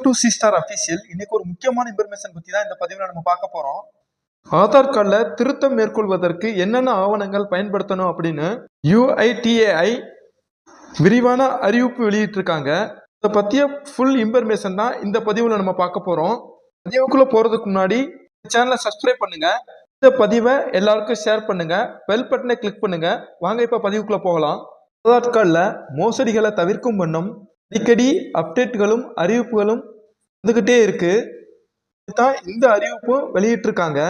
To C star official இன்னைக்கு ஒரு முக்கியமான இன்ஃபர்மேஷன் பத்தி தான் இந்த பதிவில் நம்ம பார்க்க போறோம். ஆதார் கார்டில் திருத்தம் மேற்கொள்வதற்கு என்னென்ன ஆவணங்கள் பயன்படுத்தணும் அப்படின்னு யுஐடிஏஐ விரிவான அறிவிப்பு வெளியிட்டிருக்காங்க. இதை பற்றிய ஃபுல் இன்ஃபர்மேஷன் தான் இந்த பதிவில் நம்ம பார்க்க போகிறோம் பதிவுக்குள்ளே போகிறதுக்கு முன்னாடி சேனலை சப்ஸ்கிரைப் பண்ணுங்க. இந்த பதிவை எல்லாருக்கும் ஷேர் பண்ணுங்க. பெல் பட்டனை கிளிக் பண்ணுங்க. வாங்க இப்போ பதிவுக்குள்ளே போகலாம். ஆதார் கார்டில் மோசடிகளை தவிர்க்கும் வண்ணம் அடிக்கடி அப்டேட்டுகளும் அறிவிப்புகளும் வந்துக்கிட்டே இருக்குது தான் இந்த அறிவிப்பும் வெளியிட்டிருக்காங்க.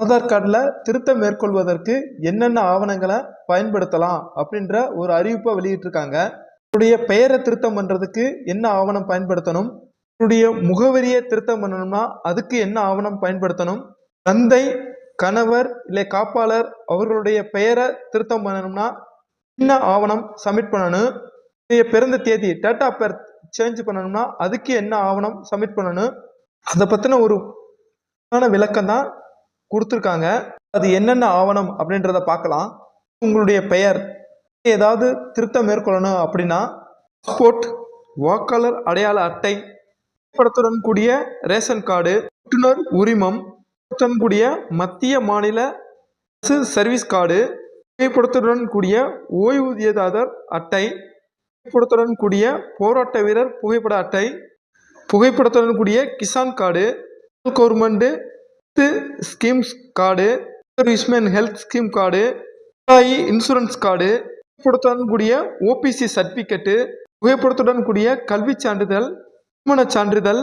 ஆதார் கார்டில் திருத்தம் மேற்கொள்வதற்கு என்னென்ன ஆவணங்களை பயன்படுத்தலாம் அப்படின்ற ஒரு அறிவிப்பை வெளியிட்டிருக்காங்க. உங்களுடைய பெயரை திருத்தம் பண்ணுறதுக்கு என்ன ஆவணம் பயன்படுத்தணும்? உங்களுடைய முகவரியை திருத்தம் பண்ணணும்னா அதுக்கு என்ன ஆவணம் பயன்படுத்தணும்? தந்தை கணவர் இல்லை காப்பாளர் அவர்களுடைய பெயரை திருத்தம் பண்ணணும்னா என்ன ஆவணம் சப்மிட் பண்ணணும்? பிறந்த தேதி டேட் ஆஃப் பர்த் சேஞ்ச் பண்ணணும்னா அதுக்கு என்ன ஆவணம் சப்மிட் பண்ணணும்? அதை பற்றின ஒரு விளக்கம் தான் கொடுத்துருக்காங்க. அது என்னென்ன ஆவணம் அப்படின்றத பார்க்கலாம். உங்களுடைய பெயர் ஏதாவது திருத்தம் மேற்கொள்ளணும் அப்படின்னா பாஸ்போர்ட் வாக்காளர் அடையாள அட்டை படத்துடன் கூடிய ரேஷன் கார்டு ஓட்டுநர் உரிமம் கூடிய மத்திய மாநில அரசு சர்வீஸ் கார்டு புகைப்படத்துடன் கூடிய ஓய்வூதியதாரர் அட்டை புகைப்படத்துடன் கூடிய போராட்ட வீரர் புகைப்பட அட்டை புகைப்படத்துடன் கூடிய Kisan card government schemes card serviceman health scheme card employee insurance card புகைப்படத்துடன் கூடிய ஓபிசி சர்டிஃபிகேட்டு புகைப்படத்துடன் கூடிய கல்வி சான்றிதழ் திருமண சான்றிதழ்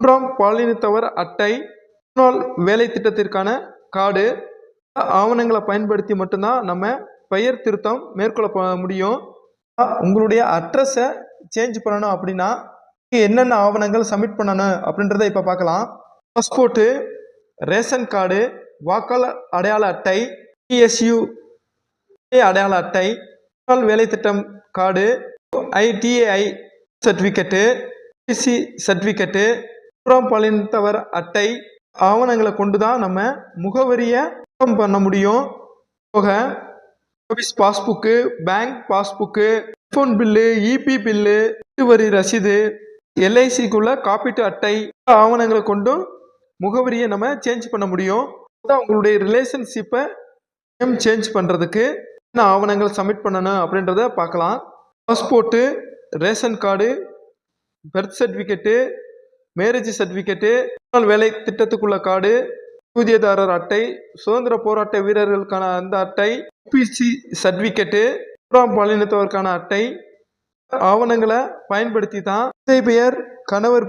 மூன்றாம் பாலினத்தவர் அட்டை முன்னாள் வேலை திட்டத்திற்கான கார்டு ஆவணங்களை பயன்படுத்தி மட்டும்தான் நம்ம பெயர் திருத்தம் மேற்கொள்ள முடியும். உங்களுடைய அட்ரஸை சேஞ்ச் பண்ணணும் அப்படின்னா என்னென்ன ஆவணங்கள் சப்மிட் பண்ணணும் அப்படின்றத இப்போ பார்க்கலாம். பாஸ்போர்ட்டு ரேஷன் கார்டு வாக்காளர் அடையாள அட்டை பிஎஸ்யூ அடையாள அட்டை வேலை திட்டம் card ITI certificate BC certificate புறம் பாலினத்தவர் அட்டை ஆவணங்களை கொண்டு தான் நம்ம முகவரியை பண்ண முடியும். போக office passbook bank passbook phone bill EB bill வரி ரசீது எல்ஐசிக்குள்ள காப்பீட்டு அட்டை ஆவணங்களை கொண்டும் முகவரியை நம்ம சேஞ்ச் பண்ண முடியும். அதான் உங்களுடைய ரிலேஷன்ஷிப்பை நேம் சேஞ்ச் பண்ணுறதுக்கு என்ன ஆவணங்கள் சப்மிட் பண்ணணும் அப்படின்றத பார்க்கலாம். Passport ration card birth certificate marriage certificate வேலை திட்டத்துக்குள்ள கார்டு ஊதியதாரர் அட்டை சுதந்திர போராட்ட வீரர்களுக்கான அந்த அட்டை பிசி சர்டிஃபிகேட்டு மூன்றாம் பாலினத்தவருக்கான அட்டை ஆவணங்களை பயன்படுத்தி தான் தந்தை பெயர் கணவர்